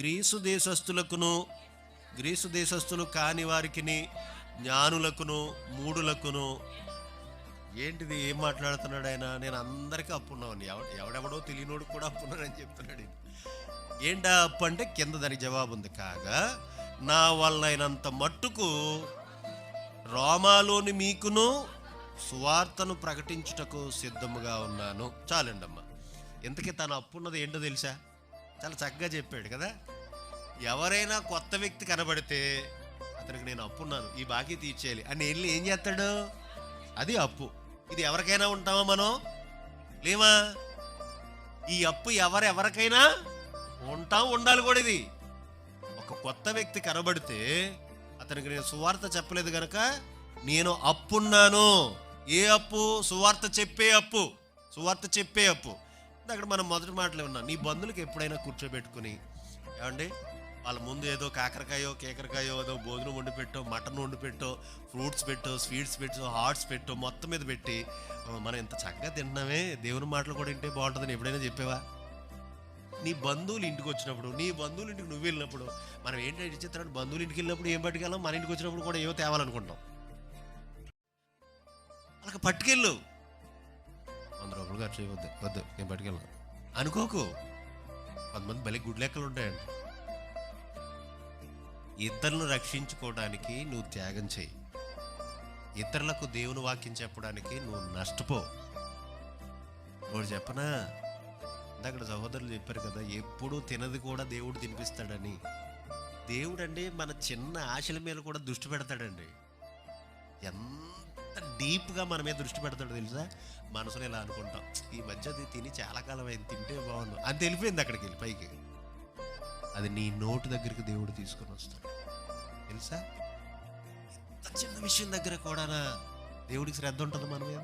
Greece దేశస్థులకును Greece దేశస్థులు కాని వారికిని జ్ఞానులకును మూడులకును ఏంటిది? ఏం మాట్లాడుతున్నాడు ఆయన? నేను అందరికీ అప్పున్నాను ఎవ ఎవడెవడో తెలియనోడు కూడా అప్పున్నానని చెప్తున్నాడు ఏంటా అప్పు అంటే కింద దానికి జవాబు ఉంది. కాగా నా వల్ల అయినంత మట్టుకు రోమాలోని మీకును సువార్తను ప్రకటించుటకు సిద్ధముగా ఉన్నాను. చాలండమ్మా. ఇంతకీ తను అప్పున్నది ఏంటో తెలుసా? చాలా చక్కగా చెప్పాడు కదా. ఎవరైనా కొత్త వ్యక్తి కనబడితే అతనికి నేను అప్పున్నాను ఈ బాకీ తీర్చేయాలి. అని వెళ్ళి ఏం చేస్తాడు? అది అప్పు. ఇది ఎవరికైనా ఉంటామా మనం? లేమా ఈ అప్పు ఎవరెవరికైనా ఉంటాం ఉండాలి కూడా ఇది. ఒక కొత్త వ్యక్తి కనబడితే అతనికి నేను సువార్త చెప్పలేదు కనుక నేను అప్పున్నాను. ఏ అప్పు? సువార్త చెప్పే అప్పు. సువార్త చెప్పే అప్పు. అక్కడ మనం మొదటి మాటలు ఉన్నాం నీ బంధువులకు ఎప్పుడైనా కూర్చోబెట్టుకుని ఏమండి? వాళ్ళ ముందు ఏదో కాకరకాయో కేకరకాయో ఏదో భోజనం వండి పెట్టో మటన్ వండి పెట్టో ఫ్రూట్స్ పెట్టో స్వీట్స్ పెట్టో హాట్స్ పెట్టో మొత్తం మీద పెట్టి మనం ఇంత చక్కగా తిన్నామే దేవుని మాటలు కూడా వింటే బాగుంటుందని ఎప్పుడైనా చెప్పావా? నీ బంధువులు ఇంటికి వచ్చినప్పుడు నీ బంధువుల ఇంటికి నువ్వు వెళ్ళినప్పుడు మనం ఏంటంటే చిత్రాన్ని బంధువుల ఇంటికి వెళ్ళినప్పుడు ఏం పట్టుకెళ్ళాం మన ఇంటికి వచ్చినప్పుడు కూడా ఏవో తేవాలనుకుంటాం వాళ్ళకి పట్టుకెళ్ళు. వంద చేయవద్దు వద్దు నేను పట్టుకెళ్ళను అనుకోకు? కొంతమంది భలే గుడ్ లెక్కలు ఉంటాయండి. ఇతరులను రక్షించుకోవడానికి నువ్వు త్యాగం చేయి. ఇతరులకు దేవుని వాక్యం చెప్పడానికి నువ్వు నష్టపో. ఒకటి చెప్పనా? ఇందాక సహోదరులు చెప్పారు కదా ఎప్పుడు తినది కూడా దేవుడు తినిపిస్తాడని. దేవుడు అండి మన చిన్న ఆశల మీద కూడా దృష్టి పెడతాడండి. ఎంత డీప్గా మన మీద దృష్టి పెడతాడు తెలుసా? మనసులో ఇలా అనుకుంటాం. ఈ మధ్య అది తిని చాలా కాలం అయింది తింటే బాగుండు అని తెలిపింది అక్కడికి వెళ్ళి పైకి. అది నీ నోటు దగ్గరికి దేవుడు తీసుకొని వస్తాడు. తెలుసా? ఎంత చిన్న విషయం దగ్గర కూడా దేవుడికి శ్రద్ధ ఉంటుంది మన మీద?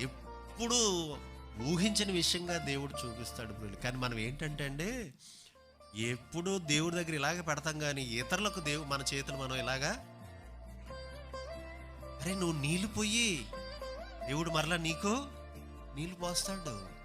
ఎప్పుడు ఊహించని విషయంగా దేవుడు చూపిస్తాడు ఇప్పుడు కానీ మనం ఏంటంటే అండి ఎప్పుడు దేవుడి దగ్గర ఇలాగ పెడతాం కానీ ఇతరులకు దేవు మన చేతులు మనం ఇలాగా అరే నువ్వు నీళ్ళు పోయి దేవుడు మరలా నీకు? నీళ్ళు పోస్తాడు.